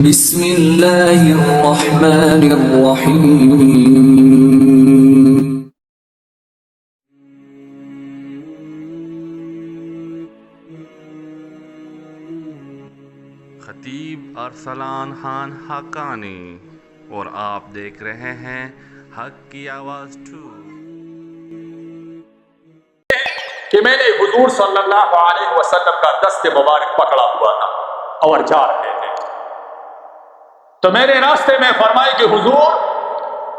بسم الله الرحمن الرحيم۔ خطیب ارسلان خان حقانی اور آپ دیکھ رہے ہیں حق کی آواز ٹو کہ میں نے حضور صلی اللہ علیہ وسلم کا دست مبارک پکڑا ہوا تھا اور جا رہے تو میرے راستے میں فرمائے کہ حضور،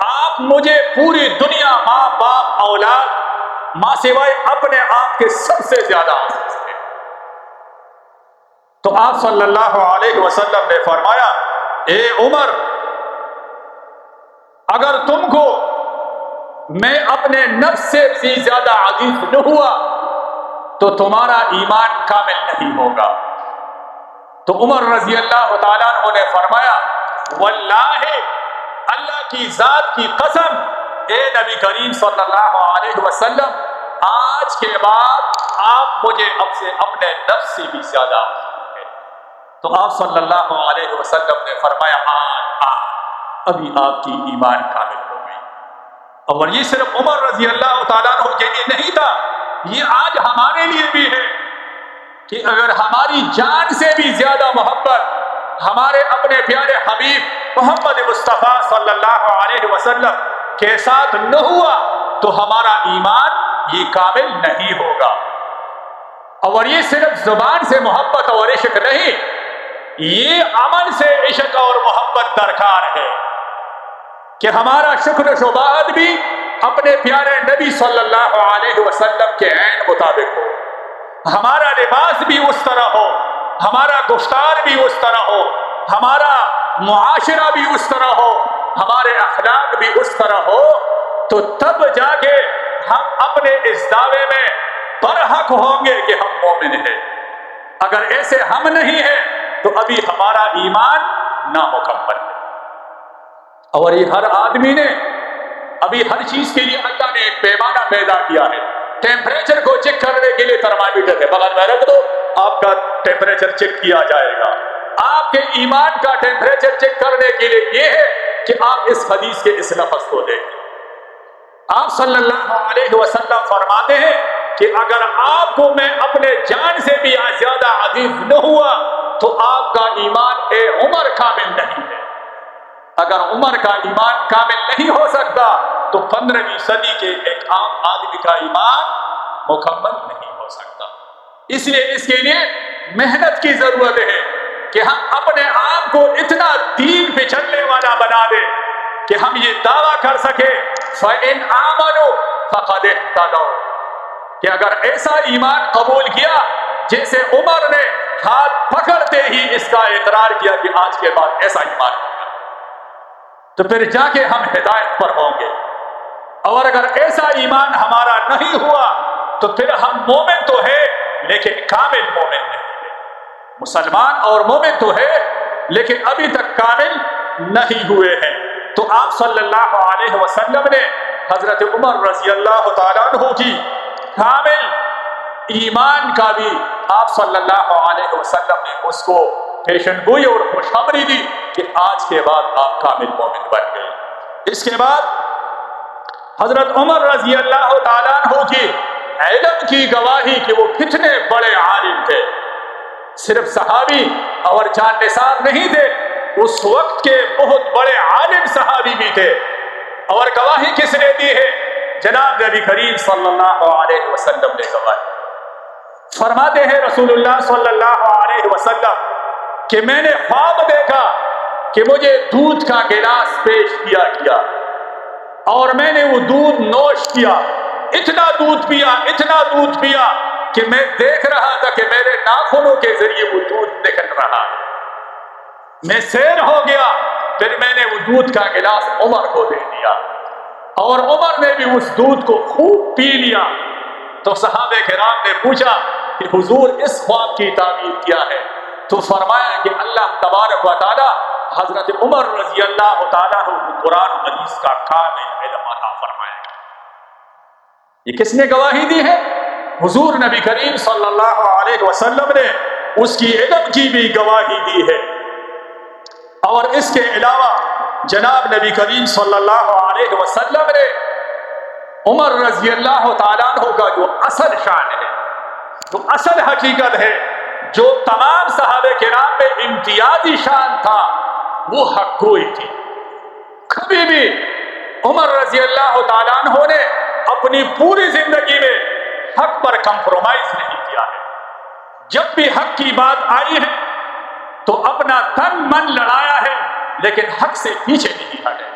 آپ مجھے پوری دنیا ماں، باپ، اولاد، ماں سوائے اپنے آپ کے سب سے زیادہ ہیں تو آپ صلی اللہ علیہ وسلم نے فرمایا، اے عمر، اگر تم کو میں اپنے نفس سے بھی زیادہ عزیز نہ ہوا، تو تمہارا ایمان کامل نہیں ہوگا۔ تو عمر رضی اللہ تعالیٰ نے فرمایا واللہ، اللہ کی ذات کی قسم، اے نبی کریم صلی اللہ علیہ وسلم، آج کے بعد آپ مجھے اب سے اپنے نفس سے بھی زیادہ تو آپ صلی اللہ علیہ وسلم نے فرمایا، آج آج، ابھی آپ کی ایمان کامل ہو گئی۔ اور یہ صرف عمر رضی اللہ تعالیٰ عنہ کے لیے نہیں تھا، یہ آج ہمارے لیے بھی ہے کہ اگر ہماری جان سے بھی زیادہ محبت ہمارے اپنے پیارے حبیب محمد مصطفیٰ صلی اللہ علیہ وسلم کے ساتھ نہ ہوا تو ہمارا ایمان یہ کامل نہیں ہوگا۔ اور یہ صرف زبان سے محبت اور عشق نہیں، یہ عمل سے عشق اور محبت درکار ہے۔ کہ ہمارا شکر و بھی اپنے پیارے نبی صلی اللہ علیہ وسلم کے عین مطابق ہو۔ ہمارا لباس بھی اس طرح ہو۔ ہمارا گفتار بھی اس طرح ہو، ہمارا معاشرہ بھی اس طرح ہو، ہمارے اخلاق بھی اس طرح ہو، تو تب جا کے ہم اپنے اس دعوے میں برحق ہوں گے کہ ہم مومن ہیں۔ اگر ایسے ہم نہیں ہیں، تو ابھی ہمارا ایمان نامکمل ہے۔ اور یہ ہر آدمی نے ابھی ہر چیز کے لیے اللہ نے ایک پیمانہ پیدا کیا ہے۔ ٹیمپریچر کو چیک ٹیمپریچر چیک کیا جائے گا۔ آپ کے ایمان کا ٹیمپریچر چیک کرنے کے لیے یہ ہے کہ آپ اس حدیث کے اس لفظ کو دیکھیں۔ آپ صلی اللہ علیہ وسلم فرماتے ہیں کہ اگر آپ کو میں اپنے جان سے بھی زیادہ عزیز نہ ہوا تو آپ کا ایمان اے عمر کامل نہیں ہے۔ اگر عمر کا ایمان کامل نہیں ہو سکتا تو پندرہویں صدی کے ایک عام آدمی کا ایمان مکمل نہیں ہو سکتا۔ اس لیے اس کے لیے محنت کی ضرورت ہے کہ ہم اپنے آپ کو اتنا دین پہ چلنے والا بنا دیں کہ ہم یہ دعویٰ کر سکے فَإِنْ آمَنُوا فَقَدْ کہ اگر ایسا ایمان قبول کیا جیسے عمر نے ہاتھ پکڑتے ہی اس کا اقرار کیا کہ آج کے بعد ایسا ایمان ہوگا۔ تو پھر جا کے ہم ہدایت پر ہوں گے۔ اور اگر ایسا ایمان ہمارا نہیں ہوا تو پھر ہم مومن تو ہے لیکن کامل مومن نہیں مسلمان اور مومن تو ہے، لیکن ابھی تک کامل نہیں ہوئے ہیں۔ تو آپ صلی اللہ علیہ وسلم نے حضرت عمر رضی اللہ تعالیٰ عنہ کی کامل ایمان کا بھی آپ صلی اللہ علیہ وسلم نے اس کو پیشن گوئی اور خوشخبری دی کہ آج کے بعد آپ کامل مومن بن گئے۔ اس کے بعد حضرت عمر رضی اللہ تعالیٰ عنہ کی علم کی گواہی کہ وہ کتنے بڑے عالم تھے۔ صرف صحابی اور جان نثار نہیں تھے، اس وقت کے بہت بڑے عالم صحابی بھی تھے۔ اور گواہی کس نے دی ہے؟ جناب نبی کریم صلی اللہ علیہ وسلم نے گواہی فرماتے ہیں رسول اللہ صلی اللہ علیہ وسلم کہ میں نے خواب دیکھا کہ مجھے دودھ کا گلاس پیش کیا گیا اور میں نے وہ دودھ نوش کیا۔ اتنا دودھ پیا، اتنا دودھ پیا کہ میں دیکھ رہا تھا کہ میرے ناخنوں کے ذریعے وہ دودھ نکل رہا میں سیر ہو گیا، پھر میں نے وہ دودھ کا گلاس عمر کو دے دیا۔ اور عمر نے بھی اس دودھ کو خوب پی لیا۔ تو صحابہ کرام نے پوچھا کہ حضور اس خواب کی تعبیر کیا ہے؟ تو فرمایا کہ اللہ تبارک و تعالی حضرت عمر رضی اللہ تعالیٰ کو قرآن حدیث کا کامل علم عطا فرمائے۔ گا یہ کس نے گواہی دی ہے؟ حضور نبی کریم صلی اللہ علیہ وسلم نے اس کی علم کی بھی گواہی دی ہے۔ اور اس کے علاوہ جناب نبی کریم صلی اللہ علیہ وسلم نے عمر رضی اللہ تعالیٰ عنہ کا جو اصل شان ہے، جو اصل حقیقت ہے، جو تمام صحابہ کرام میں امتیازی شان تھا، وہ حق گوئی تھی۔ کبھی بھی عمر رضی اللہ تعالیٰ عنہ نے اپنی پوری زندگی میں حق پر کمپرومائز نہیں کیا ہے۔ جب بھی حق کی بات آئی ہے تو اپنا تن من لڑایا ہے، لیکن حق سے پیچھے نہیں ہٹے۔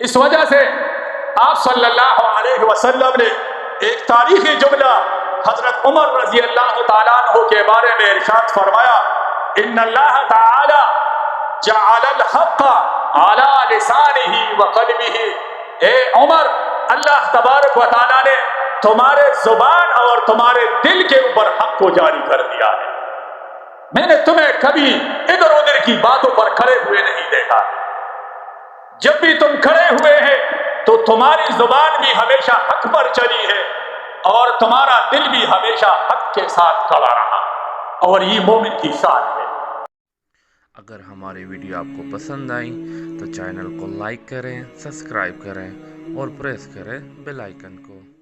اس وجہ سے آپ صلی اللہ علیہ وسلم نے ایک تاریخی جملہ حضرت عمر رضی اللہ تعالیٰ عنہ کے بارے میں ارشاد فرمایا، ان اللہ تعالی جعل الحق على لسانه وقلبه اے عمر، اللہ تبارک و تعالیٰ نے تمہارے زبان اور تمہارے دل کے اوپر حق کو جاری کر دیا ہے۔ میں نے تمہیں کبھی ادھر ادھر کی باتوں پر کھڑے ہوئے نہیں دیکھا۔ جب بھی تم کھڑے ہوئے ہیں تو تمہاری زبان بھی ہمیشہ حق پر چلی ہے اور تمہارا دل بھی ہمیشہ حق کے ساتھ کھڑا رہا۔ اور یہ مومن کی شان ہے۔ اگر ہماری ویڈیو آپ کو پسند آئی تو چینل کو لائک کریں، سبسکرائب کریں اور پریس کریں بیل آئیکن کو۔